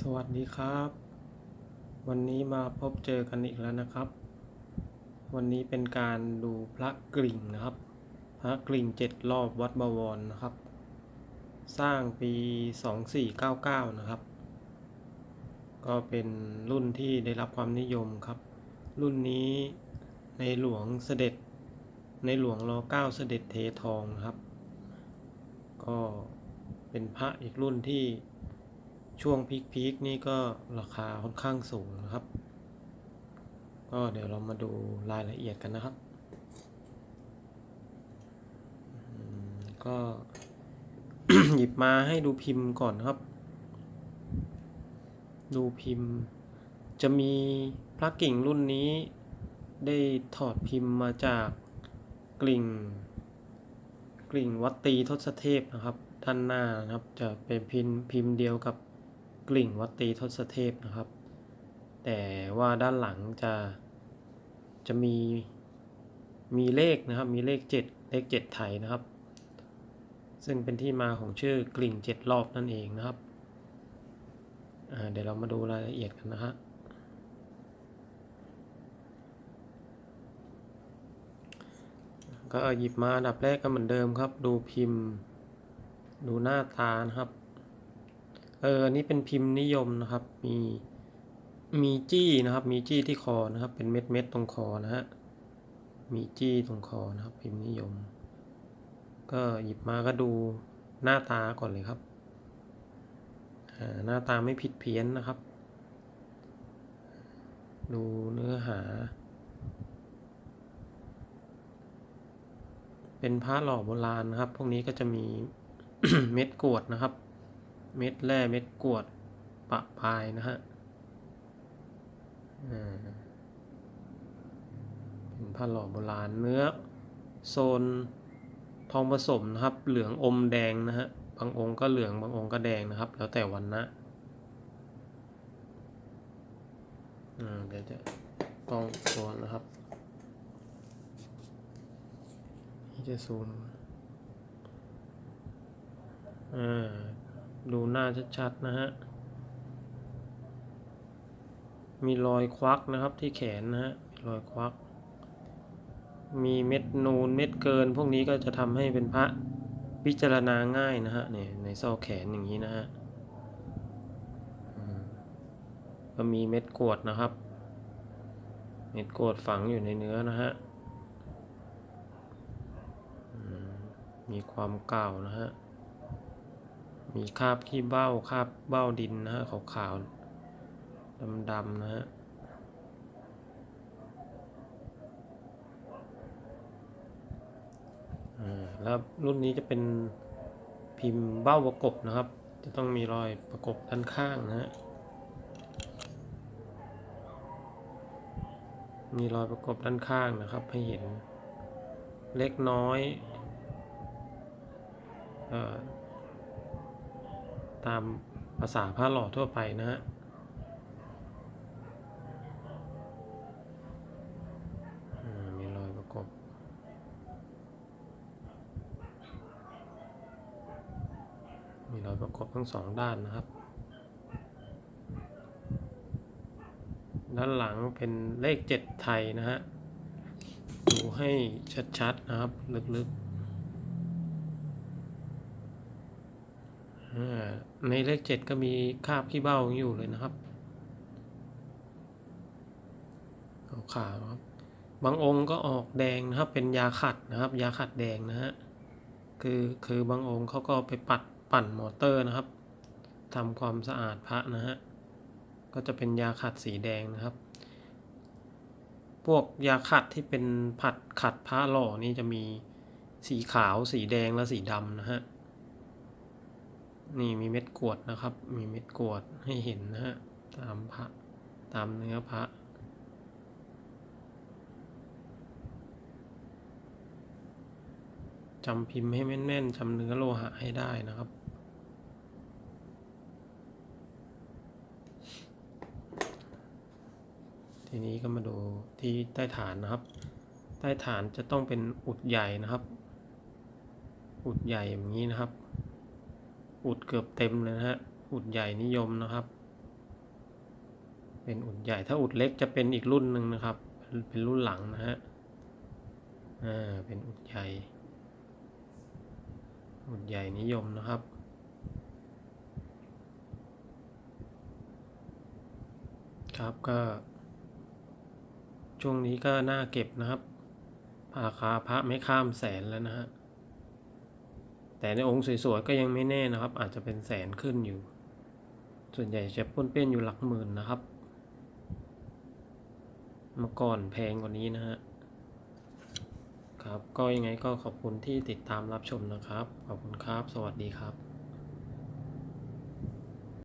สวัสดีครับ วันนี้มาพบเจอกันอีกแล้วนะครับ วันนี้เป็นการดูพระกริ่งนะครับ พระกริ่งเจ็ดรอบวัดบวรนะครับ สร้างปี2499นะครับ ก็เป็นรุ่นที่ได้รับความนิยมครับ รุ่นนี้ในหลวงเสด็จ ในหลวงรอเก้าเสด็จเททองครับ ก็เป็นพระอีกรุ่นที่ ช่วงพีคๆนี่ก็ราคาค่อนข้างสูงนะครับ ก็เดี๋ยวเรามาดูรายละเอียดกันนะครับ ก็หยิบมาให้ดูพิมพ์ก่อนครับ ดูพิมพ์ จะมีพระกิ่งรุ่นนี้ได้ถอดพิมพ์มาจากกลิ่ง กลิ่งวัดตรีทศเทพนะครับ ด้านหน้านะครับ จะเป็นพิมพ์พิมพ์เดียวกับ กลิ่งวัดตรีทศเทพนะครับ แต่ว่าด้านหลังจะจะมีมีเลขนะครับ มีเลขเจ็ดเลขเจ็ดไทยนะครับ ซึ่งเป็นที่มาของชื่อกลิ่งเจ็ดรอบนั่นเองนะครับ เดี๋ยวเรามาดูรายละเอียดกันนะฮะก็หยิบมาอันดับแรกก็เหมือนเดิมครับ ดูพิมพ์ ดูหน้าตานะครับ เอออันนี้เป็นพิมพ์นิยมนะครับ มีมีจี้นะครับ มีจี้ที่คอนะครับ เป็นเม็ดเม็ดตรงคอนะฮะ มีจี้ตรงคอนะครับ พิมพ์นิยม ก็หยิบมาก็ดูหน้าตาก่อนเลยครับหน้าตาไม่ผิดเพี้ยนนะครับ ดูเนื้อหา เป็นพระหล่อโบราณนะครับ พวกนี้ก็จะมีเม็ดกวดนะครับ เม็ดแร่เม็ดกวดปะปายนะฮะเป็นผ้าหล่อโบราณเนื้อ โซนทองผสมนะครับ เหลืองอมแดงนะฮะ บางองค์ก็เหลือง บางองค์ก็แดงนะครับ แล้วแต่วันนะอืมเดี๋ยวจะต้องตัวนะครับนี่จะซูมอ่า ดูหน้าชัดๆนะฮะ มีรอยควักนะครับที่แขนนะฮะ มีรอยควัก มีเม็ดนูนเม็ดเกิน พวกนี้ก็จะทำให้เป็นพระพิจารณาง่ายนะฮะเนี่ยในซอกแขนอย่างนี้นะฮะก็มีเม็ดกรวดนะครับ เม็ดกรวดฝังอยู่ในเนื้อนะฮะมมีความเก่านะฮะ มีคราบขี้เบ้าคราบเบ้าดินนะฮะขาวๆดำๆนะฮะอ่าแล้วรุ่นนี้จะเป็นพิมพ์เบ้าประกบนะครับ จะต้องมีรอยประกบด้านข้างนะฮะมีรอยประกบด้านข้างนะครับ ให้เห็นเล็กน้อยเออ ตามภาษาผ้าหล่อทั่วไปนะฮะมีรอยประกบ มีรอยประกบทั้งสองด้านนะครับ ด้านหลังเป็นเลขเจ็ดไทยนะฮะ ดูให้ชัดๆนะครับ ลึกๆอ่า ในเลขเจ็ดก็มีคาบขี้เบ้าอยู่เลยนะครับขาวๆครับบางองค์ก็ออกแดงนะครับ เป็นยาขัดนะครับ ยาขัดแดงนะฮะคือคือบางองค์เขาก็ไปปัดปั่นมอเตอร์นะครับทำความสะอาดพระนะฮะก็จะเป็นยาขัดสีแดงนะครับ พวกยาขัดที่เป็นผัดขัดผ้าหล่อนี่จะมีสีขาวสีแดงและสีดำนะฮะ นี่มีเม็ดกวดนะครับ มีเม็ดกวดให้เห็นนะฮะตามพระตามเนื้อพระจำพิมพ์ให้แม่นๆจำเนื้อโลหะให้ได้นะครับ ทีนี้ก็มาดูที่ใต้ฐานนะครับ ใต้ฐานจะต้องเป็นอุดใหญ่นะครับ อุดใหญ่อย่างนี้นะครับ อุดเกือบเต็มเลยนะฮะ อุดใหญ่นิยมนะครับ เป็นอุดใหญ่ ถ้าอุดเล็กจะเป็นอีกรุ่นหนึ่งนะครับ เป็นรุ่นหลังนะฮะ อ่า เป็นอุดใหญ่ อุดใหญ่นิยมนะครับครับก็ ช่วงนี้ก็น่าเก็บนะครับราคาพระไม่ข้ามแสนแล้วนะฮะ แต่ในองค์สวยๆก็ยังไม่แน่นะครับ อาจจะเป็นแสนขึ้นอยู่ ส่วนใหญ่จะป้นเปี้ยนอยู่หลักหมื่นนะครับ เมื่อก่อนแพงกว่านี้นะฮะครับ ก็ยังไงก็ขอบคุณที่ติดตามรับชมนะครับ ขอบคุณครับ สวัสดีครับ